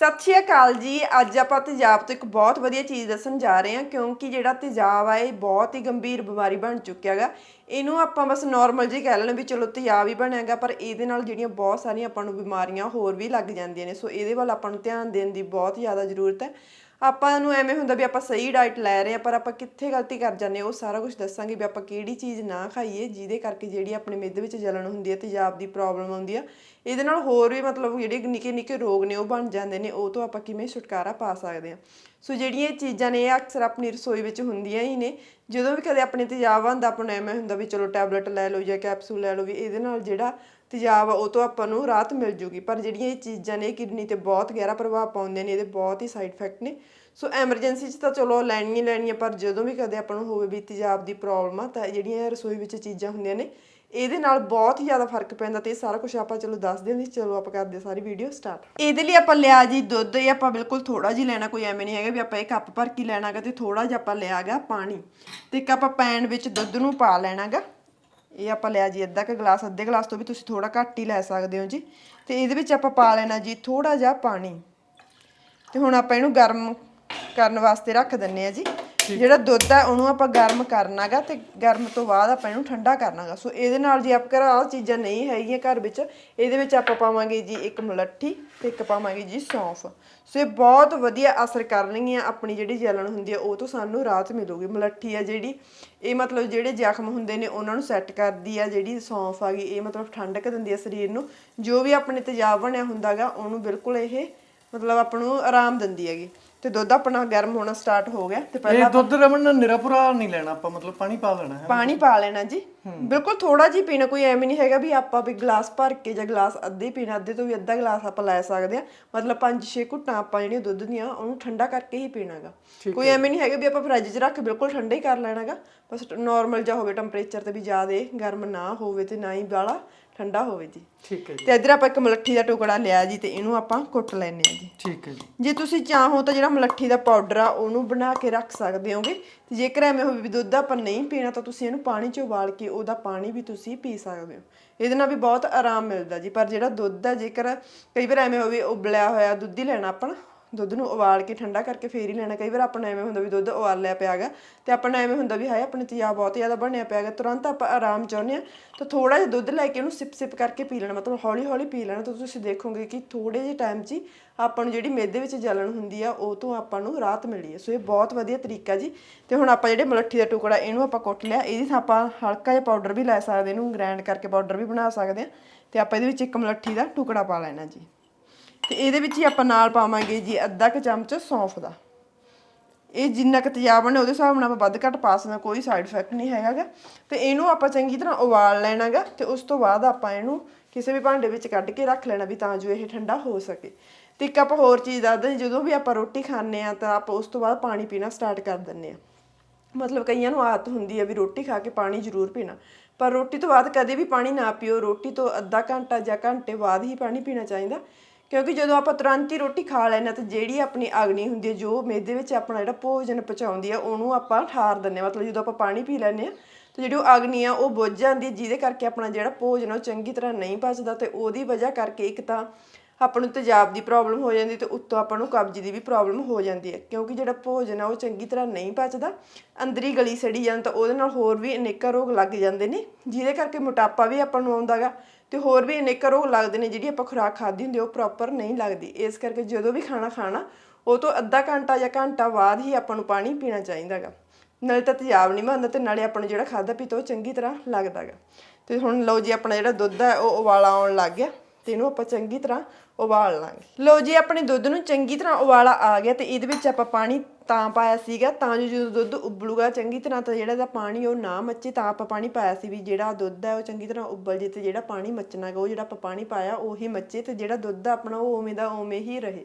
ਸਤਿ ਸ਼੍ਰੀ ਅਕਾਲ ਜੀ। ਅੱਜ ਆਪਾਂ ਤੇਜ਼ਾਬ ਤੋਂ ਇੱਕ ਬਹੁਤ ਵਧੀਆ ਚੀਜ਼ ਦੱਸਣ ਜਾ ਰਹੇ ਹਾਂ, ਕਿਉਂਕਿ ਜਿਹੜਾ ਤੇਜ਼ਾਬ ਆ, ਇਹ ਬਹੁਤ ਹੀ ਗੰਭੀਰ ਬਿਮਾਰੀ ਬਣ ਚੁੱਕਿਆ ਹੈਗਾ। ਇਹਨੂੰ ਆਪਾਂ ਬਸ ਨਾਰਮਲ ਜੀ ਕਹਿ ਲੈਣਾ ਵੀ ਚਲੋ ਤੇਜ਼ਾਬ ਹੀ ਬਣਿਆਗਾ ਪਰ ਇਹਦੇ ਨਾਲ ਜਿਹੜੀਆਂ ਬਹੁਤ ਸਾਰੀਆਂ ਆਪਾਂ ਨੂੰ ਬਿਮਾਰੀਆਂ ਹੋਰ ਵੀ ਲੱਗ ਜਾਂਦੀਆਂ ਨੇ। ਸੋ ਇਹਦੇ ਵੱਲ ਆਪਾਂ ਨੂੰ ਧਿਆਨ ਦੇਣ ਦੀ ਬਹੁਤ ਜ਼ਿਆਦਾ ਜ਼ਰੂਰਤ ਹੈ। ਆਪਾਂ ਨੂੰ ਐਵੇਂ ਹੁੰਦਾ ਵੀ ਆਪਾਂ ਸਹੀ ਡਾਈਟ ਲੈ ਰਹੇ ਆ ਪਰ ਆਪਾਂ ਕਿੱਥੇ ਗਲਤੀ ਕਰ ਜਾਂਦੇ ਹਾਂ, ਉਹ ਸਾਰਾ ਕੁਝ ਦੱਸਾਂਗੇ ਵੀ ਆਪਾਂ ਕਿਹੜੀ ਚੀਜ਼ ਨਾ ਖਾਈਏ ਜਿਹਦੇ ਕਰਕੇ ਜਿਹੜੀ ਆਪਣੇ ਮਿੱਧ ਵਿੱਚ ਜਲਣ ਹੁੰਦੀ ਹੈ ਤੇਜ਼ਾਬ ਦੀ ਪ੍ਰੋਬਲਮ ਆਉਂਦੀ ਆ। ਇਹਦੇ ਨਾਲ ਹੋਰ ਵੀ ਮਤਲਬ ਜਿਹੜੇ ਨਿੱਕੇ ਨਿੱਕੇ ਰੋਗ ਨੇ ਉਹ ਬਣ ਜਾਂਦੇ ਨੇ ਉਹ ਤੋਂ ਆਪਾਂ ਕਿਵੇਂ ਛੁਟਕਾਰਾ ਪਾ ਸਕਦੇ ਹਾਂ? ਸੋ ਜਿਹੜੀਆਂ ਇਹ ਚੀਜ਼ਾਂ ਨੇ ਇਹ ਅਕਸਰ ਆਪਣੀ ਰਸੋਈ ਵਿੱਚ ਹੁੰਦੀਆਂ ਹੀ ਨੇ। ਜਦੋਂ ਵੀ ਕਦੇ ਆਪਣੇ ਤੇਜ਼ਾਬ ਆਉਂਦਾ ਆਪਾਂ ਨੂੰ ਐਵੇਂ ਹੁੰਦਾ ਵੀ ਚਲੋ ਟੈਬਲੇਟ ਲੈ ਲਓ ਜਾਂ ਕੈਪਸੂਲ ਲੈ ਲਓ ਵੀ ਇਹਦੇ ਨਾਲ ਜਿਹੜਾ ਤੇਜ਼ਾਬ ਆ ਉਹ ਤੋਂ ਆਪਾਂ ਨੂੰ ਰਾਹਤ ਮਿਲ ਜੂਗੀ। ਪਰ ਜਿਹੜੀਆਂ ਇਹ ਚੀਜ਼ਾਂ ਨੇ ਕਿਡਨੀ ਤੇ ਬਹੁਤ ਗਹਿਰਾ ਪ੍ਰਭਾਵ ਪਾਉਂਦੀਆਂ ਨੇ, ਇਹਦੇ ਬਹੁਤ ਹੀ ਸਾਈਡ ਇਫੈਕਟ ਨੇ। ਸੋ ਐਮਰਜੈਂਸੀ 'ਚ ਤਾਂ ਚਲੋ ਲੈਣੀ ਹੀ ਲੈਣੀਆਂ, ਪਰ ਜਦੋਂ ਵੀ ਕਦੇ ਆਪਾਂ ਨੂੰ ਹੋਵੇ ਵੀ ਤੇਜ਼ਾਬ ਦੀ ਪ੍ਰੋਬਲਮ ਆ, ਤਾਂ ਜਿਹੜੀਆਂ ਰਸੋਈ ਵਿੱਚ ਚੀਜ਼ਾਂ ਹੁੰਦੀਆਂ ਨੇ, ਇਹਦੇ ਨਾਲ ਬਹੁਤ ਹੀ ਜ਼ਿਆਦਾ ਫ਼ਰਕ ਪੈਂਦਾ ਤੇ ਇਹ ਸਾਰਾ ਕੁਝ ਆਪਾਂ ਚਲੋ ਦੱਸ ਹਾਂ। ਜੀ ਚਲੋ, ਆਪਾਂ ਕਰਦੇ ਹਾਂ ਸਾਰੀ ਵੀਡੀਓ ਸਟਾਰਟ ਇਹਦੇ ਲਈ ਆਪਾਂ ਲਿਆ ਜੀ ਦੁੱਧ, ਇਹ ਆਪਾਂ ਬਿਲਕੁਲ ਥੋੜਾ ਜਿਹਾ ਲੈਣਾ, ਕੋਈ ਐਵੇਂ ਨਹੀਂ ਹੈਗਾ ਵੀ ਆਪਾਂ ਇਹ ਕੱਪ ਭਰ ਕੇ ਲੈਣਾਗਾ ਤੇ ਥੋੜਾ ਜਿਹਾ ਆਪਾਂ ਲਿਆਗਾ ਪਾਣੀ। ਤੇ ਇੱਕ ਆਪਾਂ ਪੈਨ ਵਿੱਚ ਦੁੱਧ ਨੂੰ ਪਾ ਲੈਣਾਗਾ। ਇਹ ਆਪਾਂ ਲਿਆ ਜੀ, ਅੱਧਾ ਕ ਗਲਾਸ, ਅੱਧੇ ਗਲਾਸ ਤੋਂ ਵੀ ਤੁਸੀਂ ਥੋੜਾ ਘੱਟ ਹੀ ਲੈ ਸਕਦੇ ਹੋ ਜੀ। ਤੇ ਇਹਦੇ ਵਿੱਚ ਆਪਾਂ ਪਾ ਲੈਣਾ ਜੀ ਥੋੜਾ ਜਿਹਾ ਪਾਣੀ। ਤੇ ਹੁਣ ਆਪਾਂ ਇਹਨੂੰ ਗਰਮ ਕਰਨ ਵਾਸਤੇ ਰੱਖ ਦਿੰਨੇ ਆ ਜੀ। ਜਿਹੜਾ ਦੁੱਧ ਆ ਉਹਨੂੰ ਆਪਾਂ ਗਰਮ ਕਰਨਾਗਾ ਤੇ ਗਰਮ ਤੋਂ ਬਾਅਦ ਆਪਾਂ ਇਹਨੂੰ ਠੰਡਾ ਕਰਨਾਗਾ। ਸੋ ਇਹਦੇ ਨਾਲ ਜੀ ਆਪ ਆਹ ਚੀਜ਼ਾਂ ਨਹੀਂ ਹੈਗੀਆਂ ਘਰ ਵਿੱਚ, ਇਹਦੇ ਵਿੱਚ ਆਪਾਂ ਪਾਵਾਂਗੇ ਜੀ ਇੱਕ ਮਲੱਠੀ ਤੇ ਇੱਕ ਪਾਵਾਂਗੇ ਜੀ ਸੌਂਫ। ਸੋ ਇਹ ਬਹੁਤ ਵਧੀਆ ਅਸਰ ਕਰਨਗੀਆਂ ਆਪਣੀ ਜਿਹੜੀ ਜਲਣ ਹੁੰਦੀ ਆ ਉਹ ਤੋਂ ਸਾਨੂੰ ਰਾਹਤ ਮਿਲੂਗੀ। ਮਲੱਠੀ ਆ ਜਿਹੜੀ, ਇਹ ਮਤਲਬ ਜਿਹੜੇ ਜ਼ਖਮ ਹੁੰਦੇ ਨੇ, ਉਹਨਾਂ ਨੂੰ ਸੈੱਟ ਕਰਦੀ ਆ ਜਿਹੜੀ ਸੌਂਫ ਆ ਗਈ। ਇਹ ਮਤਲਬ ਠੰਡਕ ਦਿੰਦੀ ਆ ਸਰੀਰ ਨੂੰ। ਜੋ ਵੀ ਆਪਣੇ ਤੇਜ਼ਾਬ ਬਣਿਆ ਹੁੰਦਾਗਾ, ਉਹਨੂੰ ਬਿਲਕੁਲ ਇਹ ਮਤਲਬ ਆਪਾਂ ਨੂੰ ਆਰਾਮ ਦਿੰਦੀ ਹੈਗੀ। ਤੇ ਦੁੱਧ ਆਪਣਾ ਗਰਮ ਹੋਣਾ ਸਟਾਰਟ ਹੋ ਗਿਆ ਤੇ ਪਹਿਲਾਂ ਇਹ ਦੁੱਧ ਰਮਨ ਨਿਰਪੁਰਾ ਨਹੀਂ ਲੈਣਾ ਆਪਾਂ ਮਤਲਬ ਪਾਣੀ ਪਾ ਲੈਣਾ ਹੈ ਪਾਣੀ ਪਾ ਲੈਣਾ ਜੀ। ਬਿਲਕੁਲ ਥੋੜਾ ਜਿਹਾ ਪੀਣਾ ਕੋਈ ਐਵੇਂ ਨਹੀਂ ਹੈਗਾ ਵੀ ਆਪਾਂ ਵੀ ਗਲਾਸ ਭਰ ਕੇ ਜਾਂ ਗਲਾਸ ਅੱਧੇ ਹੀ ਪੀਣਾ ਅੱਧੇ ਤੋਂ ਵੀ ਅੱਧਾ ਗਲਾਸ ਆਪਾਂ ਲੈ ਸਕਦੇ ਆ ਮਤਲਬ 5-6 ਘੁੱਟਾਂ ਆਪਾਂ ਜਿਹੜੀਆਂ ਦੁੱਧ ਦੀਆਂ ਉਹਨੂੰ ਠੰਡਾ ਕਰਕੇ ਹੀ ਪੀਣਾਗਾ। ਕੋਈ ਐਵੇਂ ਨਹੀਂ ਹੈਗਾ ਵੀ ਆਪਾਂ ਫਰਿੱਜ 'ਚ ਰੱਖ ਬਿਲਕੁਲ ਠੰਡਾ ਹੀ ਕਰ ਲੈਣਾਗਾ। ਬਸ ਨਾਰਮਲ ਜਿਹਾ ਹੋਵੇ ਟੈਂਪਰੇਚਰ ਤੇ ਵੀ ਜ਼ਿਆਦਾ ਗਰਮ ਨਾ ਹੋਵੇ ਤੇ ਨਾ ਹੀ ਬਾਲਾ ਠੰਡਾ ਹੋਵੇ ਜੀ। ਠੀਕ ਹੈ ਜੀ। ਤੇ ਇੱਧਰ ਆਪਾਂ ਇੱਕ ਮਲੱਠੀ ਦਾ ਟੁਕੜਾ ਲਿਆ ਜੀ ਤੇ ਇਹਨੂੰ ਆਪਾਂ ਕੁੱਟ ਲੈਣੇ ਆ ਜੀ। ਠੀਕ ਹੈ ਜੀ। ਜੇ ਤੁਸੀਂ ਚਾਹੋ ਤਾਂ ਜਿਹੜਾ ਮਲੱਠੀ ਦਾ ਪਾਊਡਰ ਆ ਉਹਨੂੰ ਬਣਾ ਕੇ ਰੱਖ ਸਕਦੇ ਹੋਗੇ। ਤੇ ਜੇਕਰ ਐਵੇਂ ਹੋਵੇ ਵੀ ਦੁੱਧ ਆਪਾਂ ਨਹੀਂ ਪੀਣਾ ਤਾਂ ਤੁਸੀਂ ਇਹਨੂੰ ਪਾਣੀ 'ਚ ਉਬਾਲ ਕੇ ਉਹਦਾ ਪਾਣੀ ਵੀ ਤੁਸੀਂ ਪੀ ਸਕਦੇ ਹੋ। ਇਹਦੇ ਨਾਲ ਵੀ ਬਹੁਤ ਆਰਾਮ ਮਿਲਦਾ ਜੀ ਪਰ ਜਿਹੜਾ ਦੁੱਧ ਆ ਜੇਕਰ ਕਈ ਵਾਰ ਐਵੇਂ ਹੋਵੇ ਉਬਲਿਆ ਹੋਇਆ ਦੁੱਧ ਹੀ ਲੈਣਾ ਆਪਾਂ ਦੁੱਧ ਨੂੰ ਉਬਾਲ ਕੇ ਠੰਡਾ ਕਰਕੇ ਫੇਰ ਹੀ ਲੈਣਾ। ਕਈ ਵਾਰ ਆਪਣਾ ਐਵੇਂ ਹੁੰਦਾ ਵੀ ਦੁੱਧ ਉਬਾਲ ਉਬਾਲਿਆ ਪਿਆਗਾ ਤੇ ਆਪਣਾ ਐਵੇਂ ਹੁੰਦਾ ਵੀ ਹਾਏ, ਆਪਣੇ ਤੇਜ਼ਾਬ ਬਹੁਤ ਜ਼ਿਆਦਾ ਬਣਿਆ ਪਿਆਗਾ ਤੁਰੰਤ ਆਪਾਂ ਆਰਾਮ ਚਾਹੁੰਦੇ ਆ ਤਾਂ ਥੋੜਾ ਜਿਹਾ ਦੁੱਧ ਲੈ ਕੇ ਉਹਨੂੰ ਸਿਪ ਸਿਪ ਕਰਕੇ ਪੀ ਲੈਣਾ। ਮਤਲਬ ਹੌਲੀ ਹੌਲੀ ਪੀ ਲੈਣਾ ਤਾਂ ਤੁਸੀਂ ਦੇਖੋਗੇ ਕਿ ਥੋੜੇ ਜਿਹੇ ਟਾਈਮ 'ਚ ਆਪਾਂ ਨੂੰ ਜਿਹੜੀ ਮੇਦੇ ਵਿੱਚ ਜਲਣ ਹੁੰਦੀ ਆ, ਉਹ ਤੋਂ ਆਪਾਂ ਨੂੰ ਰਾਹਤ ਮਿਲੀ ਹੈ। ਸੋ ਇਹ ਬਹੁਤ ਵਧੀਆ ਤਰੀਕਾ ਜੀ। ਤੇ ਹੁਣ ਆਪਾਂ ਜਿਹੜੇ ਮਲੱਠੀ ਦਾ ਟੁਕੜਾ, ਇਹਨੂੰ ਆਪਾਂ ਕੁੱਟ ਲਿਆ। ਇਹਦੀ ਥਾਂ ਆਪਾਂ ਹਲਕਾ ਜਿਹਾ ਪਾਊਡਰ ਵੀ ਲੈ ਸਕਦੇ ਇਹਨੂੰ ਗ੍ਰਾਈਂਡ ਕਰਕੇ ਪਾਊਡਰ ਵੀ ਬਣਾ ਸਕਦੇ ਆ ਤੇ ਆਪਾਂ ਇਹਦੇ ਵਿੱਚ ਇੱਕ ਮਲੱਠੀ ਦਾ ਟੁਕੜਾ ਪਾ ਲੈਣਾ ਜੀ। ਤੇ ਇਹਦੇ ਵਿੱਚ ਹੀ ਆਪਾਂ ਨਾਲ ਪਾਵਾਂਗੇ ਜੀ ਅੱਧਾ ਕੁ ਚਮਚ ਸੌਂਫ ਦਾ। ਇਹ ਜਿੰਨਾ ਕੁ ਤੇਜ਼ਾਬ ਬਣੇ ਉਹਦੇ ਹਿਸਾਬ ਨਾਲ ਆਪਾਂ ਵੱਧ ਘੱਟ ਪਾ ਸਕਦਾ, ਕੋਈ ਸਾਈਡ ਇਫੈਕਟ ਨਹੀਂ ਹੈਗਾਗਾ। ਤੇ ਇਹਨੂੰ ਆਪਾਂ ਚੰਗੀ ਤਰ੍ਹਾਂ ਉਬਾਲ ਲੈਣਾਗਾ ਤੇ ਉਸ ਤੋਂ ਬਾਅਦ ਆਪਾਂ ਇਹਨੂੰ ਕਿਸੇ ਵੀ ਭਾਂਡੇ ਵਿੱਚ ਕੱਢ ਕੇ ਰੱਖ ਲੈਣਾ ਵੀ ਤਾਂ ਜੋ ਇਹ ਠੰਡਾ ਹੋ ਸਕੇ। ਤੇ ਇੱਕ ਆਪਾਂ ਹੋਰ ਚੀਜ਼ ਦੱਸਦੇ ਜਦੋਂ ਵੀ ਆਪਾਂ ਰੋਟੀ ਖਾਂਦੇ ਆ ਤਾਂ ਆਪਾਂ ਉਸ ਤੋਂ ਬਾਅਦ ਪਾਣੀ ਪੀਣਾ ਸਟਾਰਟ ਕਰ ਦਿੰਦੇ ਆ ਮਤਲਬ ਕਈਆਂ ਨੂੰ ਆਦਤ ਹੁੰਦੀ ਹੈ ਵੀ ਰੋਟੀ ਖਾ ਕੇ ਪਾਣੀ ਜ਼ਰੂਰ ਪੀਣਾ। ਪਰ ਰੋਟੀ ਤੋਂ ਬਾਅਦ ਕਦੇ ਵੀ ਪਾਣੀ ਨਾ ਪੀਓ, ਰੋਟੀ ਤੋਂ ਅੱਧਾ ਘੰਟਾ ਜਾਂ ਘੰਟੇ ਬਾਅਦ ਹੀ ਪਾਣੀ ਪੀਣਾ ਚਾਹੀਦਾ। ਕਿਉਂਕਿ ਜਦੋਂ ਆਪਾਂ ਤੁਰੰਤ ਹੀ ਰੋਟੀ ਖਾ ਲੈਣਾ ਤਾਂ ਜਿਹੜੀ ਆਪਣੀ ਅਗਨੀ ਹੁੰਦੀ ਹੈ, ਜੋ ਮੇਦੇ ਵਿੱਚ ਆਪਣਾ ਜਿਹੜਾ ਭੋਜਨ ਪਚਾਉਂਦੀ ਆ ਉਹਨੂੰ ਆਪਾਂ ਠਾਰ ਦਿੰਨੇ ਆ ਮਤਲਬ ਜਦੋਂ ਆਪਾਂ ਪਾਣੀ ਪੀ ਲੈਂਦੇ ਆ ਤੇ ਜਿਹੜੀ ਉਹ ਅਗਨੀ ਆ, ਉਹ ਬੁੱਝ ਜਾਂਦੀ ਜਿਹਦੇ ਕਰਕੇ ਆਪਣਾ ਜਿਹੜਾ ਭੋਜਨ ਉਹ ਚੰਗੀ ਤਰ੍ਹਾਂ ਨਹੀਂ ਪਚਦਾ ਤੇ ਉਹਦੀ ਵਜ੍ਹਾ ਕਰਕੇ ਇੱਕ ਤਾਂ ਆਪਾਂ ਨੂੰ ਤੇਜ਼ਾਬ ਦੀ ਪ੍ਰੋਬਲਮ ਹੋ ਜਾਂਦੀ ਤੇ ਉੱਤੋਂ ਆਪਾਂ ਨੂੰ ਕਬਜ਼ ਦੀ ਵੀ ਪ੍ਰੋਬਲਮ ਹੋ ਜਾਂਦੀ ਹੈ। ਕਿਉਂਕਿ ਜਿਹੜਾ ਭੋਜਨ ਆ ਉਹ ਚੰਗੀ ਤਰ੍ਹਾਂ ਨਹੀਂ ਪਚਦਾ, ਅੰਦਰੀ ਗਲੀ ਸੜੀ ਜਾਂਦਾ ਤਾਂ ਉਹਦੇ ਨਾਲ ਹੋਰ ਵੀ ਅਨੇਕਾਂ ਰੋਗ ਲੱਗ ਜਾਂਦੇ ਨੇ, ਜਿਹਦੇ ਕਰਕੇ ਮੋਟਾਪਾ ਵੀ ਆਪਾਂ ਨੂੰ ਆਉਂਦਾਗਾ ਤੇ ਹੋਰ ਵੀ ਅਨੇਕਾਂ ਰੋਗ ਲੱਗਦੇ ਨੇ ਜਿਹੜੀ ਆਪਾਂ ਖੁਰਾਕ ਖਾਦੀ ਹੁੰਦੀ ਉਹ ਪ੍ਰੋਪਰ ਨਹੀਂ ਲੱਗਦੀ। ਇਸ ਕਰਕੇ ਜਦੋਂ ਵੀ ਖਾਣਾ ਖਾਣਾ, ਉਹ ਤੋਂ ਅੱਧਾ ਘੰਟਾ ਜਾਂ ਘੰਟਾ ਬਾਅਦ ਹੀ ਆਪਾਂ ਨੂੰ ਪਾਣੀ ਪੀਣਾ ਚਾਹੀਦਾਗਾ ਨਾਲੇ ਤਾਂ ਤੇਜ਼ਾਬ ਨਹੀਂ ਬਣਦਾ ਤੇ ਨਾਲੇ ਆਪਾਂ ਨੂੰ ਜਿਹੜਾ ਖਾਦਾ ਪੀਤਾ ਉਹ ਚੰਗੀ ਤਰ੍ਹਾਂ ਲੱਗਦਾਗਾ ਤੇ ਹੁਣ ਲਓ ਜੀ, ਆਪਣਾ ਜਿਹੜਾ ਦੁੱਧ ਹੈ ਉਹ ਉਬਾਲਾ ਆਉਣ ਲੱਗ ਗਿਆ। ਤੇ ਇਹਨੂੰ ਆਪਾਂ ਚੰਗੀ ਤਰ੍ਹਾਂ ਉਬਾਲ ਲਾਂਗੇ। ਲਓ ਜੀ, ਆਪਣੇ ਦੁੱਧ ਨੂੰ ਚੰਗੀ ਤਰ੍ਹਾਂ ਉਬਾਲਾ ਆ ਗਿਆ ਤੇ ਇਹਦੇ ਵਿੱਚ ਆਪਾਂ ਪਾਣੀ ਤਾਂ ਪਾਇਆ ਸੀਗਾ, ਤਾਂ ਜੋ ਜਦੋਂ ਦੁੱਧ ਉਬਲੂਗਾ ਚੰਗੀ ਤਰ੍ਹਾਂ ਤਾਂ ਜਿਹੜਾ ਦਾ ਪਾਣੀ ਉਹ ਨਾ ਮੱਚੇ, ਤਾਂ ਆਪਾਂ ਪਾਣੀ ਪਾਇਆ ਸੀ ਵੀ ਜਿਹੜਾ ਦੁੱਧ ਹੈ ਉਹ ਚੰਗੀ ਤਰ੍ਹਾਂ ਉਬਲ ਜੇ ਤੇ ਜਿਹੜਾ ਪਾਣੀ ਮੱਚਣਾਗਾ, ਉਹ ਜਿਹੜਾ ਆਪਾਂ ਪਾਣੀ ਪਾਇਆ ਉਹੀ ਮੱਚੇ ਤੇ ਜਿਹੜਾ ਦੁੱਧ ਆਪਣਾ ਉਹ ਉਵੇਂ ਦਾ ਉਵੇਂ ਹੀ ਰਹੇ।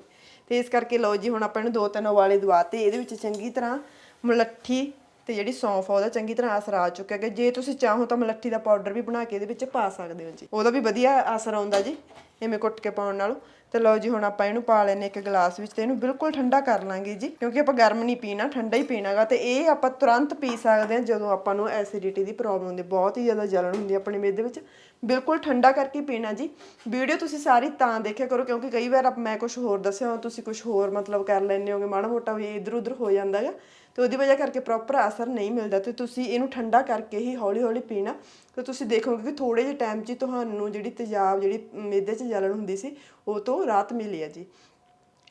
ਤੇ ਇਸ ਕਰਕੇ ਲਓ ਜੀ, ਹੁਣ ਆਪਾਂ ਇਹਨੂੰ ਦੋ ਤਿੰਨ ਉਬਾਲੇ ਦਵਾਤੇ ਇਹਦੇ ਵਿੱਚ ਚੰਗੀ ਤਰ੍ਹਾਂ ਮਲੱਠੀ ਤੇ ਜਿਹੜੀ ਸੌਂਫ ਆ, ਉਹਦਾ ਚੰਗੀ ਤਰ੍ਹਾਂ ਅਸਰ ਆ ਚੁੱਕਿਆ ਕਿ ਜੇ ਤੁਸੀਂ ਚਾਹੋ ਤਾਂ ਮਲੱਠੀ ਦਾ ਪਾਊਡਰ ਵੀ ਬਣਾ ਕੇ ਇਹਦੇ ਵਿੱਚ ਪਾ ਸਕਦੇ ਹੋ ਜੀ। ਉਹਦਾ ਵੀ ਵਧੀਆ ਅਸਰ ਆਉਂਦਾ ਜੀ। ਐਵੇਂ ਕੁੱਟ ਕੇ ਪਾਉਣ ਨਾਲੋਂ। ਤੇ ਲਓ ਜੀ, ਹੁਣ ਆਪਾਂ ਇਹਨੂੰ ਪਾ ਲੈਨੇ ਇੱਕ ਗਲਾਸ ਵਿੱਚ ਤੇ ਇਹਨੂੰ ਬਿਲਕੁਲ ਠੰਡਾ ਕਰ ਲਾਂਗੇ ਜੀ, ਕਿਉਂਕਿ ਆਪਾਂ ਗਰਮ ਨਹੀਂ ਪੀਣਾ, ਠੰਡਾ ਹੀ ਪੀਣਾਗਾ। ਤੇ ਇਹ ਆਪਾਂ ਤੁਰੰਤ ਪੀ ਸਕਦੇ ਹਾਂ ਜਦੋਂ ਆਪਾਂ ਨੂੰ ਐਸਿਡਿਟੀ ਦੀ ਪ੍ਰੋਬਲਮ ਹੁੰਦੀ, ਬਹੁਤ ਹੀ ਜ਼ਿਆਦਾ ਜਲਣ ਹੁੰਦੀ ਹੈ ਆਪਣੇ ਮੇਦੇ ਵਿੱਚ। ਬਿਲਕੁਲ ਠੰਡਾ ਕਰਕੇ ਪੀਣਾ ਜੀ। ਵੀਡੀਓ ਤੁਸੀਂ ਸਾਰੀ ਤਾਂ ਦੇਖਿਆ ਕਰੋ, ਕਿਉਂਕਿ ਕਈ ਵਾਰ ਆਪ- ਮੈਂ ਕੁਝ ਹੋਰ ਦੱਸਿਆ ਹੋ ਤੁਸੀਂ ਕੁਝ ਹੋਰ ਮਤਲਬ ਕਰ ਲੈਂਦੇ ਹੋਗੇ ਮਾੜਾ ਮੋਟਾ ਵੀ ਇਧਰ ਉਧਰ ਹੋ ਜਾਂਦਾ ਹੈ ਤੇ ਉਹਦੀ ਵਜ੍ਹਾ ਕਰਕੇ ਪ੍ਰੋਪਰ ਅਸਰ ਨਹੀਂ ਮਿਲਦਾ। ਤੇ ਤੁਸੀਂ ਇਹਨੂੰ ਠੰਡਾ ਕਰਕੇ ਹੀ ਹੌਲੀ ਹੌਲੀ ਪੀਣਾ। ਤੇ ਤੁਸੀਂ ਦੇਖੋਗੇ ਕਿ ਥੋੜੇ ਜਿਹੇ ਟਾਈਮ 'ਚ ਤੁਹਾਨੂੰ ਜਿਹੜੀ ਤੇਜ਼ਾਬ, ਜਿਹੜੀ ਮੇਦੇ 'ਚ ਜਲਨ ਹੁੰਦੀ ਸੀ ਉਹ ਤੋਂ ਰਾਹਤ ਮਿਲੀ ਹੈ ਜੀ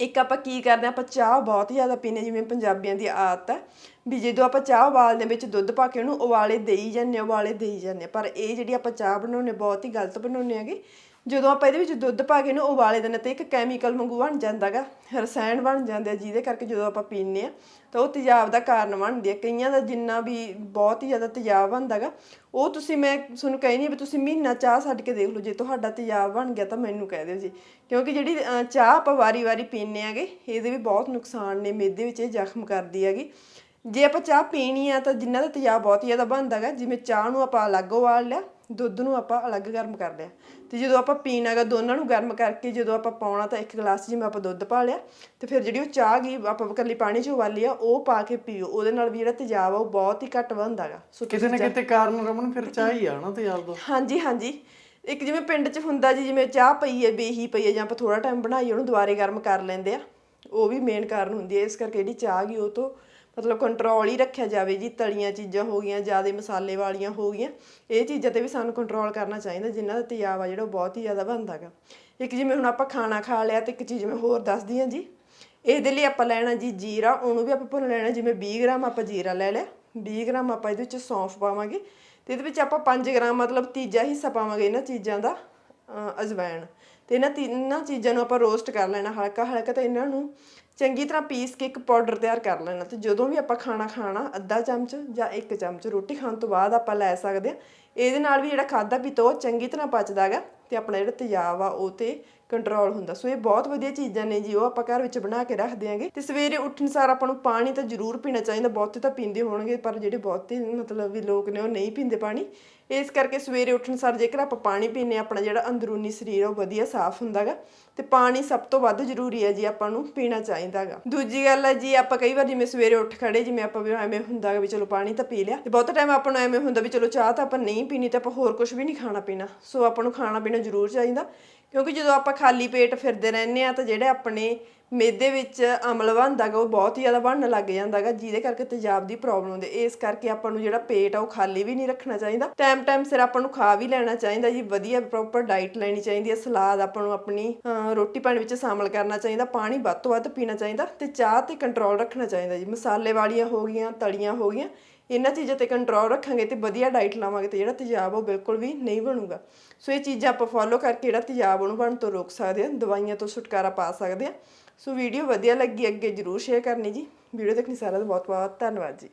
ਇੱਕ ਆਪਾਂ ਕੀ ਕਰਦੇ ਹਾਂ ਆਪਾਂ ਚਾਹ ਬਹੁਤ ਹੀ ਜ਼ਿਆਦਾ ਪੀਨੇ ਜਿਵੇਂ ਪੰਜਾਬੀਆਂ ਦੀ ਆਦਤ ਹੈ ਵੀ ਜਦੋਂ ਆਪਾਂ ਚਾਹ ਉਬਾਲਦੇ ਵਿੱਚ ਦੁੱਧ ਪਾ ਕੇ ਉਹਨੂੰ ਉਬਾਲੇ ਦੇਈ ਜਾਂਦੇ ਹਾਂ, ਉਬਾਲੇ ਦੇਈ ਜਾਂਦੇ ਹਾਂ। ਪਰ ਇਹ ਜਿਹੜੀ ਆਪਾਂ ਚਾਹ ਬਣਾਉਂਦੇ ਬਹੁਤ ਹੀ ਗਲਤ ਬਣਾਉਂਦੇ ਹੈਗੇ ਜਦੋਂ ਆਪਾਂ ਇਹਦੇ ਵਿੱਚ ਦੁੱਧ ਪਾ ਕੇ ਇਹਨੂੰ ਉਬਾਲੇ ਦਿੰਦੇ ਤੇ ਇੱਕ ਕੈਮੀਕਲ ਵਾਂਗੂ ਬਣ ਜਾਂਦਾਗਾ ਰਸਾਇਣ ਬਣ ਜਾਂਦੇ ਆ ਜਿਹਦੇ ਕਰਕੇ ਜਦੋਂ ਆਪਾਂ ਪੀਂਦੇ ਆ ਤਾਂ ਉਹ ਤੇਜ਼ਾਬ ਦਾ ਕਾਰਨ ਬਣਦੀ ਹੈ ਕਈਆਂ ਦਾ ਜਿੰਨਾ ਵੀ ਬਹੁਤ ਹੀ ਜ਼ਿਆਦਾ ਤੇਜ਼ਾਬ ਬਣਦਾਗਾ ਉਹ ਤੁਸੀਂ ਮੈਂ ਤੁਹਾਨੂੰ ਕਹਿ ਨਹੀਂ ਵੀ ਤੁਸੀਂ ਮਹੀਨਾ ਚਾਹ ਛੱਡ ਕੇ ਦੇਖ ਲਓ ਜੇ ਤੁਹਾਡਾ ਤੇਜ਼ਾਬ ਬਣ ਗਿਆ ਤਾਂ ਮੈਨੂੰ ਕਹਿ ਦਿਓ ਜੀ। ਕਿਉਂਕਿ ਜਿਹੜੀ ਅਹ, ਚਾਹ ਆਪਾਂ ਵਾਰੀ-ਵਾਰੀ ਪੀਂਦੇ ਆਗੇ ਇਹਦੇ ਵੀ ਬਹੁਤ ਨੁਕਸਾਨ ਨੇ ਮਿਹਦੇ ਵਿੱਚ ਇਹ ਜ਼ਖਮ ਕਰਦੀ ਹੈਗੀ। ਜੇ ਆਪਾਂ ਚਾਹ ਪੀਣੀ ਆ ਤਾਂ ਜਿੰਨਾ ਦਾ ਤੇਜ਼ਾਬ ਬਹੁਤ ਹੀ ਜ਼ਿਆਦਾ ਬਣਦਾਗਾ ਜਿਵੇਂ ਚਾਹ ਨੂੰ ਆਪਾਂ ਅਲੱਗ ਉਬਾਲ ਲਿਆ ਦੁੱਧ ਨੂੰ ਆਪਾਂ ਅਲੱਗ ਗਰਮ ਕਰ ਲਿਆ ਤੇ ਜਦੋਂ ਆਪਾਂ ਪੀਣਾਗਾ ਦੋਨਾਂ ਨੂੰ ਗਰਮ ਕਰਕੇ ਜਦੋਂ ਆਪਾਂ ਪਾਉਣਾ ਤਾਂ ਇੱਕ ਗਲਾਸ ਜਿਵੇਂ ਆਪਾਂ ਦੁੱਧ ਪਾ ਲਿਆ ਤੇ ਫਿਰ ਜਿਹੜੀ ਉਹ ਚਾਹ ਗਈ ਆਪਾਂ ਇਕੱਲੀ ਪਾਣੀ 'ਚ ਉਬਾਲੀ ਆ ਉਹ ਪਾ ਕੇ ਪੀਓ। ਉਹਦੇ ਨਾਲ ਵੀ ਜਿਹੜਾ ਤੇਜ਼ਾਬ ਆ ਉਹ ਬਹੁਤ ਹੀ ਘੱਟ ਬਣਦਾਗਾ ਸੋ ਕਿਤੇ ਨਾ ਕਿਤੇ ਕਾਰਨ ਰਮਨ ਫਿਰ ਚਾਹ ਹੀ ਆ ਨਾ ਤੇ ਯਾਰ ਦਾ। ਹਾਂਜੀ ਹਾਂਜੀ। ਇੱਕ ਜਿਵੇਂ ਪਿੰਡ 'ਚ ਹੁੰਦਾ ਜੀ ਜਿਵੇਂ ਚਾਹ ਪਈ ਹੈ ਬੇਹੀ ਪਈ ਹੈ ਜਾਂ ਆਪਾਂ ਥੋੜਾ ਟਾਈਮ ਬਣਾਈ ਉਹਨੂੰ ਦੁਬਾਰੇ ਗਰਮ ਕਰ ਲੈਂਦੇ ਆ। ਉਹ ਵੀ ਮੇਨ ਕਾਰਨ ਹੁੰਦੀ ਹੈ। ਇਸ ਕਰਕੇ ਜਿਹੜੀ ਚਾਹ ਗਈ ਉਹ ਤੋਂ ਮਤਲਬ ਕੰਟਰੋਲ ਹੀ ਰੱਖਿਆ ਜਾਵੇ ਜੀ, ਤਲੀਆਂ ਚੀਜ਼ਾਂ ਹੋ ਗਈਆਂ, ਜ਼ਿਆਦਾ ਮਸਾਲੇ ਵਾਲੀਆਂ ਹੋ ਗਈਆਂ, ਇਹ ਚੀਜ਼ਾਂ ਤੇ ਵੀ ਸਾਨੂੰ ਕੰਟਰੋਲ ਕਰਨਾ ਚਾਹੀਦਾ, ਜਿਨ੍ਹਾਂ ਦਾ ਤੇਜ਼ਾਬ ਆ ਜਿਹੜਾ ਉਹ ਬਹੁਤ ਹੀ ਜ਼ਿਆਦਾ ਬਣਦਾ ਗਾ। ਇੱਕ ਜਿਵੇਂ ਹੁਣ ਆਪਾਂ ਖਾਣਾ ਖਾ ਲਿਆ ਤੇ ਇੱਕ ਚੀਜ਼ ਮੈਂ ਹੋਰ ਦੱਸਦੀ ਹਾਂ ਜੀ, ਇਹਦੇ ਲਈ ਆਪਾਂ ਲੈਣਾ ਜੀ ਜੀਰਾ, ਉਹਨੂੰ ਵੀ ਆਪਾਂ ਭੁੰਨ ਲੈਣਾ, ਜਿਵੇਂ 20 ਗ੍ਰਾਮ ਆਪਾਂ ਜੀਰਾ ਲੈ ਲਿਆ 20 ਗ੍ਰਾਮ ਆਪਾਂ ਇਹਦੇ ਵਿੱਚ ਸੌਂਫ ਪਾਵਾਂਗੇ ਤੇ ਇਹਦੇ ਵਿੱਚ ਆਪਾਂ 5 ਗ੍ਰਾਮ ਮਤਲਬ ਤੀਜਾ ਹਿੱਸਾ ਪਾਵਾਂਗੇ ਇਹਨਾਂ ਚੀਜ਼ਾਂ ਦਾ ਅਜਵਾਇਣ ਤੇ ਇਹਨਾਂ ਤਿੰਨਾਂ ਚੀਜ਼ਾਂ ਨੂੰ ਆਪਾਂ ਰੋਸਟ ਕਰ ਲੈਣਾ ਹਲਕਾ ਹਲਕਾ ਤੇ ਇਹਨਾਂ ਨੂੰ ਚੰਗੀ ਤਰ੍ਹਾਂ ਪੀਸ ਕੇ ਇੱਕ ਪਾਊਡਰ ਤਿਆਰ ਕਰ ਲੈਣਾ ਤੇ ਜਦੋਂ ਵੀ ਆਪਾਂ ਖਾਣਾ ਖਾਣਾ ਅੱਧਾ ਚਮਚ ਜਾਂ ਇੱਕ ਚਮਚ ਰੋਟੀ ਖਾਣ ਤੋਂ ਬਾਅਦ ਆਪਾਂ ਲੈ ਸਕਦੇ ਆ ਇਹਦੇ ਨਾਲ ਵੀ ਜਿਹੜਾ ਖਾਦਾ ਪੀਤਾ ਉਹ ਚੰਗੀ ਤਰ੍ਹਾਂ ਪਚਦਾ ਗਾ ਤੇ ਆਪਣਾ ਜਿਹੜਾ ਤੇਜ਼ਾਬ ਆ ਉਹ ਤੇ ਕੰਟਰੋਲ ਹੁੰਦਾ। ਸੋ ਇਹ ਬਹੁਤ ਵਧੀਆ ਚੀਜ਼ਾਂ ਨੇ ਜੀ, ਉਹ ਆਪਾਂ ਘਰ ਵਿੱਚ ਬਣਾ ਕੇ ਰੱਖਦੇ ਦਿਆਂਗੇ ਤੇ ਸਵੇਰੇ ਉੱਠਣ ਸਾਰ ਆਪਾਂ ਨੂੰ ਪਾਣੀ ਤਾਂ ਜ਼ਰੂਰ ਪੀਣਾ ਚਾਹੀਦਾ, ਬਹੁਤੇ ਤਾਂ ਪੀਂਦੇ ਹੋਣਗੇ, ਪਰ ਜਿਹੜੇ ਬਹੁਤੇ ਮਤਲਬ ਵੀ ਲੋਕ ਨੇ ਉਹ ਨਹੀਂ ਪੀਂਦੇ ਪਾਣੀ। ਇਸ ਕਰਕੇ ਸਵੇਰੇ ਉੱਠਣ ਸਾਰ ਜੇਕਰ ਆਪਾਂ ਪਾਣੀ ਪੀਨੇ ਆਪਣਾ ਜਿਹੜਾ ਅੰਦਰੂਨੀ ਸਰੀਰ ਆ, ਉਹ ਵਧੀਆ ਸਾਫ਼ ਹੁੰਦਾਗਾ। ਤੇ ਪਾਣੀ ਸਭ ਤੋਂ ਵੱਧ ਜ਼ਰੂਰੀ ਹੈ ਜੀ ਆਪਾਂ ਨੂੰ ਪੀਣਾ ਚਾਹੀਦਾਗਾ। ਦੂਜੀ ਗੱਲ ਹੈ ਜੀ, ਆਪਾਂ ਕਈ ਵਾਰ ਜਿਵੇਂ ਸਵੇਰੇ ਉੱਠ ਖੜੇ, ਜਿਵੇਂ ਆਪਾਂ ਵੀ ਐਵੇਂ ਹੁੰਦਾਗਾ ਵੀ ਚਲੋ ਪਾਣੀ ਤਾਂ ਪੀ ਲਿਆ। ਤੇ ਬਹੁਤ ਟਾਈਮ ਆਪਾਂ ਨੂੰ ਐਵੇਂ ਹੁੰਦਾ ਵੀ ਚਲੋ ਚਾਹ ਤਾਂ ਆਪਾਂ ਨਹੀਂ ਪੀਣੀ, ਤਾਂ ਆਪਾਂ ਹੋਰ ਕੁਝ ਵੀ ਨਹੀਂ ਖਾਣਾ ਪੀਣਾ। ਸੋ ਆਪਾਂ ਨੂੰ ਖਾਣਾ ਪੀਣਾ ਜ਼ਰੂਰ ਚਾਹੀਦਾ। ਕਿਉਂਕਿ ਜਦੋਂ ਆਪਾਂ ਖਾਲੀ ਪੇਟ ਫਿਰਦੇ ਰਹਿੰਦੇ ਆ ਤਾਂ ਜਿਹੜੇ ਆਪਣੇ ਮੇਦੇ ਵਿੱਚ ਅਮਲ ਬਣਦਾਗਾ ਉਹ ਬਹੁਤ ਹੀ ਜ਼ਿਆਦਾ ਬਣਨ ਲੱਗ ਜਾਂਦਾਗਾ ਜਿਹਦੇ ਕਰਕੇ ਤੇਜ਼ਾਬ ਦੀ ਪ੍ਰੋਬਲਮ ਹੁੰਦੀ ਇਸ ਕਰਕੇ ਆਪਾਂ ਨੂੰ ਜਿਹੜਾ ਪੇਟ ਆ, ਉਹ ਖਾਲੀ ਵੀ ਨਹੀਂ ਰੱਖਣਾ ਚਾਹੀਦਾ। ਟਾਈਮ ਟਾਈਮ ਸਿਰ ਆਪਾਂ ਨੂੰ ਖਾ ਵੀ ਲੈਣਾ ਚਾਹੀਦਾ ਜੀ, ਵਧੀਆ ਪ੍ਰੋਪਰ ਡਾਈਟ ਲੈਣੀ ਚਾਹੀਦੀ ਹੈ। ਸਲਾਦ ਆਪਾਂ ਨੂੰ ਆਪਣੀ ਰੋਟੀ ਪਾਣੀ ਵਿੱਚ ਸ਼ਾਮਲ ਕਰਨਾ ਚਾਹੀਦਾ, ਪਾਣੀ ਵੱਧ ਤੋਂ ਵੱਧ ਪੀਣਾ ਚਾਹੀਦਾ ਤੇ ਚਾਹ ਤੇ ਕੰਟਰੋਲ ਰੱਖਣਾ ਚਾਹੀਦਾ ਜੀ। ਮਸਾਲੇ ਵਾਲੀਆਂ ਹੋ ਗਈਆਂ, ਤਲੀਆਂ ਹੋ ਗਈਆਂ ਇਹਨਾਂ ਚੀਜ਼ਾਂ ਤੇ ਕੰਟਰੋਲ ਰੱਖਾਂਗੇ ਤੇ ਵਧੀਆ ਡਾਈਟ ਲਾਵਾਂਗੇ ਤੇ ਜਿਹੜਾ ਤੇਜ਼ਾਬ ਉਹ ਬਿਲਕੁਲ ਵੀ ਨਹੀਂ ਬਣੂਗਾ। ਸੋ ਇਹ ਚੀਜ਼ਾਂ ਆਪਾਂ ਫੋਲੋ ਕਰਕੇ ਜਿਹੜਾ ਤੇਜ਼ਾਬ ਉਹਨੂੰ ਬਣਨ ਤੋਂ ਰੋਕ ਸਕਦੇ ਹਾਂ, ਦਵਾਈਆਂ ਤੋਂ ਛੁਟਕਾਰਾ ਪਾ ਸਕਦੇ ਹਾਂ। ਸੋ ਵੀਡੀਓ ਵਧੀਆ ਲੱਗੀ ਅੱਗੇ ਜਰੂਰ ਸ਼ੇਅਰ ਕਰਨੀ ਜੀ। ਵੀਡੀਓ ਦੇਖਣੀ ਸਾਰਿਆਂ ਦਾ ਬਹੁਤ ਬਹੁਤ ਧੰਨਵਾਦ ਜੀ।